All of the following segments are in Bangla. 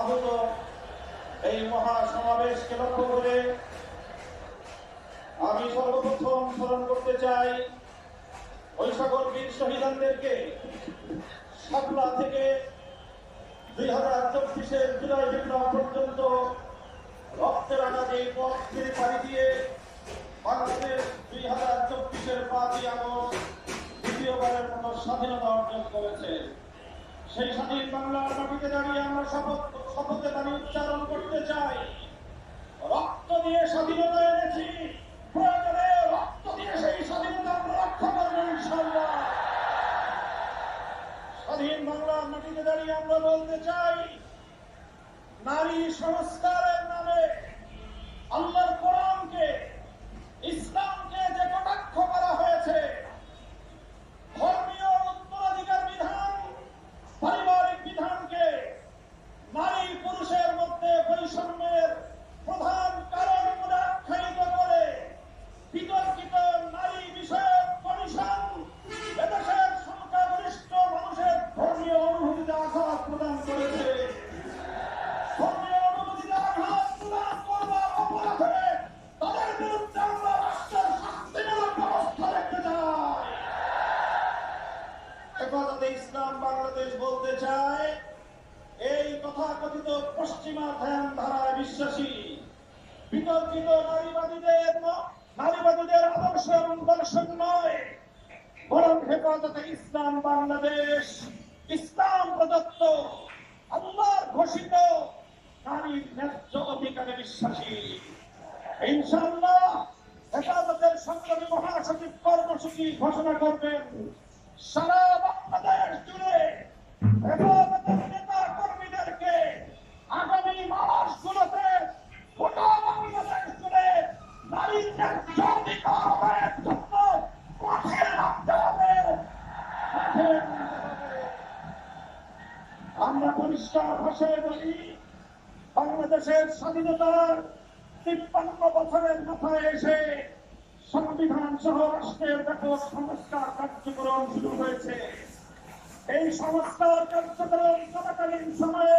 আহত এই মহা সমাবেশকে লক্ষ্য করে আমি সর্বপ্রথম স্মরণ করতে চাই ওই সকল বীর শহীদানদেরকে সাপলা থেকে দুই হাজার চব্বিশের জুলাই বিপ্লব পর্যন্ত রক্তের আঘাতে পথ ছেড়ে পাড়ি দিয়ে বাংলাদেশ দুই হাজার চব্বিশের পাঁচই আগস্ট দ্বিতীয়বারের মতো স্বাধীনতা অর্জন করেছে। সেই স্বাধীন বাংলার মাটিতে দাঁড়িয়ে আমরা শপথ, শপথে দাঁড়িয়ে উচ্চারণ করতে চাই। রক্ত দিয়ে স্বাধীনতা এনেছি। রক্ত দিয়ে সেই স্বাধীনতা আমরা রক্ষা করব ইনশাল্লাহ স্বাধীন বাংলার মাটিতে দাঁড়িয়ে আমরা বলতে চাই, নারী সংস্কারের নামে আল্লাহর কোরআনকে ইসলামকে যে কটাক্ষ করা হয়েছে ধর্মীয় উত্তরাধিকার বিধান পারিবারিক বিধানকে নারী পুরুষের মধ্যে বৈষম্যের প্রধান কারণ বলে আখ্যায়িত করে বিতর্কিত নারী বিষয়ক কমিশন এদেশের সংখ্যাগরিষ্ঠ মানুষের ধর্মীয় অনুভূতিতে আঘাত প্রদান করেছে ধর্মীয় অনুভূতিতে আঘাত প্রদান করবার অপরাধে তাদের বিরুদ্ধে আমরা রাষ্ট্রের শাস্তিমূলক ব্যবস্থা দেখতে চাই ইসলাম ইসলাম বাংলাদেশ, ইসলাম প্রদত্ত আল্লাহর ঘোষিত, নারীর ন্যায্য অধিকারে বিশ্বাসী। ইনশাআল্লাহ হেফাজতের সংগ্রামী মহাসচিব কর্মসূচি ঘোষণা করবেন। সারা বাংলাদেশ জুড়ে হেফাজতের নেতা কর্মীদেরকে আগামী মাসগুলোতে গোটা বাংলাদেশ জুড়ে নারীর ন্যায্য অধিকার আদায়ের জন্য মাঠে নামতে হবে মাঠে নামতে হবে। আমরা পরিষ্কার ভাষায় বলি বাংলাদেশের স্বাধীনতার তিপ্পান্ন বছরের মাথায় এসে সংবিধান সহ রাষ্ট্রের ব্যাপক সংস্কার কার্যক্রম শুরু হয়েছে। এই সংস্কার কার্যক্রম চলাকালীন সময়ে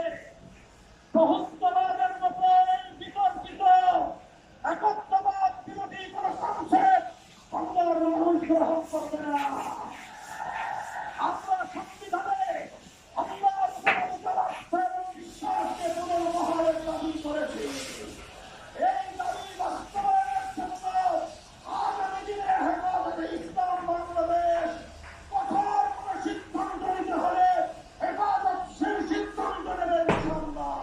বহুত্ববাদের মতো বিতর্কিত একত্ববাদ বিরোধী কোন কনসেপ্ট বাংলার মানুষ গ্রহণ করবে না আমরা সংবিধানে আল্লাহর প্রদত্ত রাষ্ট্র এবং বিশ্বাসকে পুনর্বহালের দাবি করেছি এই দাবি বাস্তবায়নের জন্য আগামী দিনে হেফাজতে ইসলাম বাংলাদেশ কঠোর কোনো সিদ্ধান্ত নিতে হলে হেফাজত সেই সিদ্ধান্ত নেবে ইনশাআল্লাহ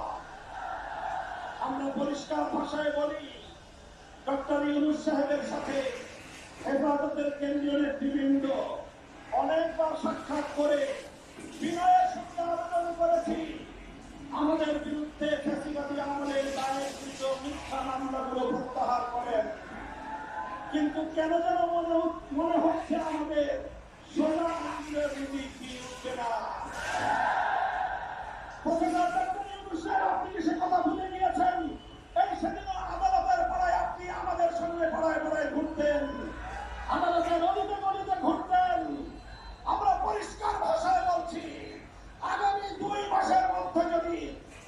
আমরা পরিষ্কার ভাষায় বলি ডক্টর ইউনুস সাহেবের সাথে হেফাজতের কেন্দ্রীয় নেতৃবৃন্দ অনেকবার সাক্ষাৎ করে বিনয়ের সঙ্গে আবেদন করেছি। আমাদের বিরুদ্ধে ফেসিবাদী আমলের দায়েরকৃত মিথ্যা মামলাগুলো প্রত্যাহার করেন। কিন্তু কেন যেন মনে মনে হচ্ছে আমাদের সোজা নীতি না প্রফেসর ডক্টর ইউনুস সাহেব, আপনি কি সে কথা ভুলে গিয়েছেন এই সেদিন আদালতের পাড়ায় আপনি আমাদের সঙ্গে পাড়ায় পাড়ায় ঘুরতেন আদালতের অলিতে গলিতে ঘুরতেন আমরা পরিষ্কার ভাষায় বলছি আগামী দুই মাসের মধ্যে যদি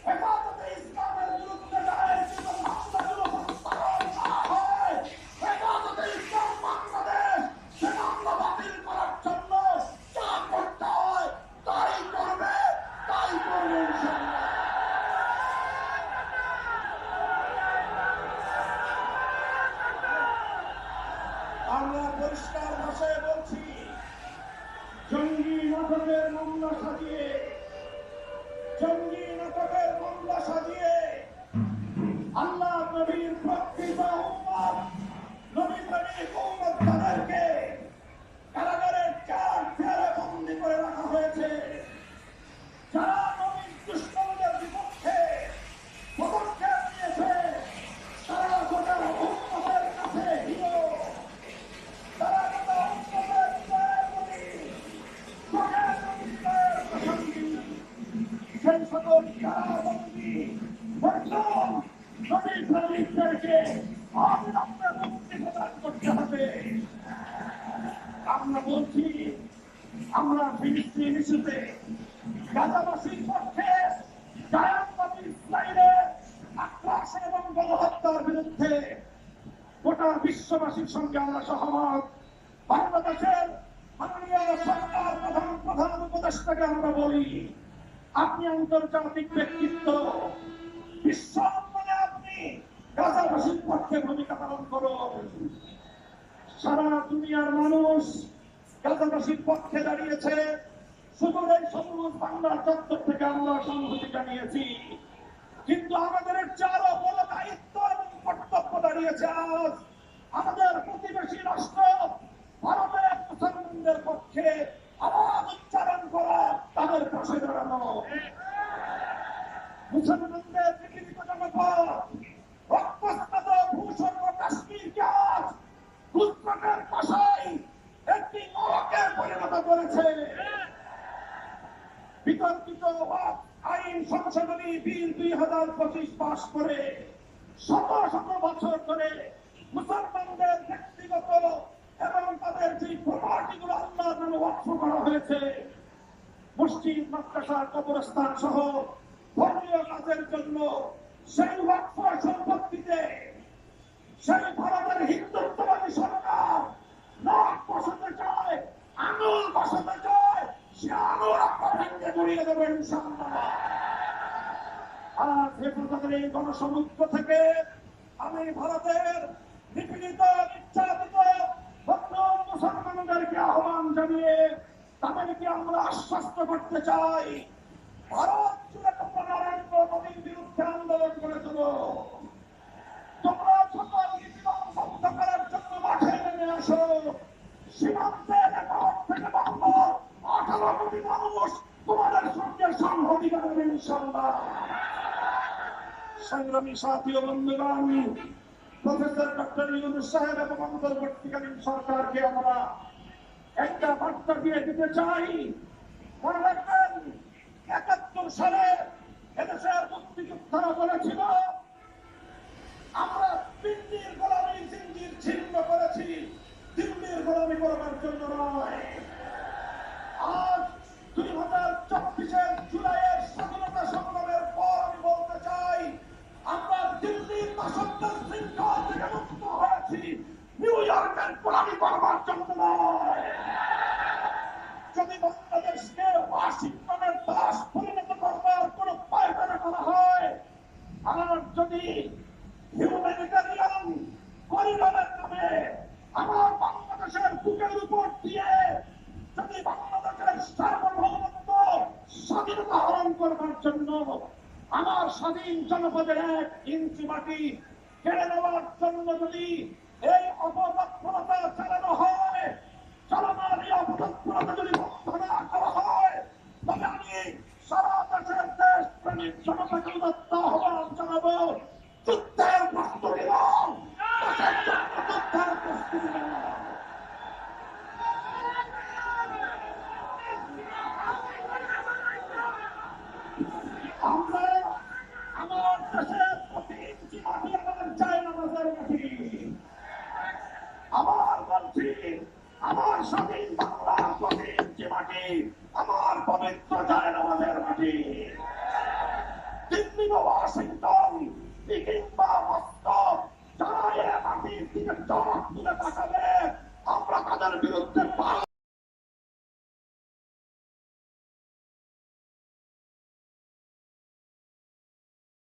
হেফাজতে ইসলামের বিরুদ্ধে দায়েরকৃত মামলাগুলো প্রত্যাহার না হয় হেফাজতে ইসলাম বাংলাদেশ সে মামলা বাতিল করার জন্য যা করতে হয় তাই করবে তাই করবে ইনশাআল্লাহ আমরা পরিষ্কার ভাষায় বলছি জঙ্গি নাটকের মামলা সাজিয়ে জঙ্গি নাটকের মামলা আমরা ফিলিস্তিন ইস্যুতে গাজাবাসীর পক্ষে জায়ান্নাতি ইসরায়েলের আগ্রাসন এবং গণহত্যার বিরুদ্ধে গোটা বিশ্ববাসীর সঙ্গে আমরা সহমত। বাংলাদেশের মাননীয় সরকার প্রধান প্রধান উপদেষ্টাকে আমরা বলি, আপনি আন্তর্জাতিক ব্যক্তিত্ব। বিশ্ব অঙ্গনে আপনি গাজাবাসীর পক্ষে ভূমিকা পালন করুন। সারা দুনিয়ার মানুষ গাজাবাসীর পক্ষে দাঁড়িয়েছে। শুধু এই বাংলার চত্বর থেকে আমরা সংহতি জানিয়েছি। কিন্তু আমাদের চারও বড় দায়িত্ব এবং কর্তব্য দাঁড়িয়েছে আজ আমাদের প্রতিবেশী রাষ্ট্র, ভারতের মুসলমানদের পক্ষে আওয়াজ উচ্চারণ করা তাদের পাশে দাঁড়ানো। মুসলমানদের সংশোধনী বিল দুই হাজার পঁচিশ পাশ করে শত শত বছর ধরে মুসলমানদের ব্যক্তিগত এবং তাদের যে প্রপার্টি গুলো ওয়াকফ করা হয়েছে, মসজিদ, মাদ্রাসা, কবরস্থান সহ ধর্মীয় কাজের জন্য সেই ওয়াকফ সম্পত্তিতে সেই ভারতের হিন্দুত্ববাদী সরকার নাক বসাতে চায়, আঙুল বসাতে চায়, সে আঙুল আপনার ভেঙে দেবে আজ হেফাজতের এই গণসমুদ্র থেকে আমি ভারতের নিপীড়িত, নির্যাতিত মুসলমানদেরকে আহ্বান জানিয়ে তাদেরকে আমরা আশ্বস্ত করতে চাই। ভারত জুড়ে তোমরা বিরুদ্ধে আন্দোলন করে দেবো তোমরা সকল বন্ধ জন্য মাঠে নেমে আসো। সীমান্তে রেকর্ড থেকে আঠারো কোটি মানুষ তোমাদের সঙ্গে সংহতি করবে, ইনশাল্লাহ। সংগ্রামী সাথী বন্ধুগণ প্রফেসর ডক্টর ইউনুস সাহেব এবং অন্তর্বর্তীকালীন সরকারকে আমরা একটা বার্তা দিয়ে দিতে চাই। মনে রাখবেন, একাত্তর সালে এদেশের মুক্তিযোদ্ধারা বলেছিল দাসত্বের শৃঙ্খল থেকে মুক্ত হয়েছি নিউ ইয়র্কের গোলামি করবার জন্য নয় যদি বাংলাদেশকে ওয়াশিংটনের দাস পরিণত করবার কোন পায়তারা করা হয় আর যদি হিউম্যানিটারিয়ান করিডোরের নামে আমার বাংলাদেশের বুকের উপর দিয়ে যদি বাংলাদেশের সার্বভৌমত্ব স্বাধীনতা হরণ করবার জন্য আমার স্বাধীন জনপদের এক ইঞ্চি মাটি কেড়ে নেওয়ার জন্য যদি এই অপতৎপরতা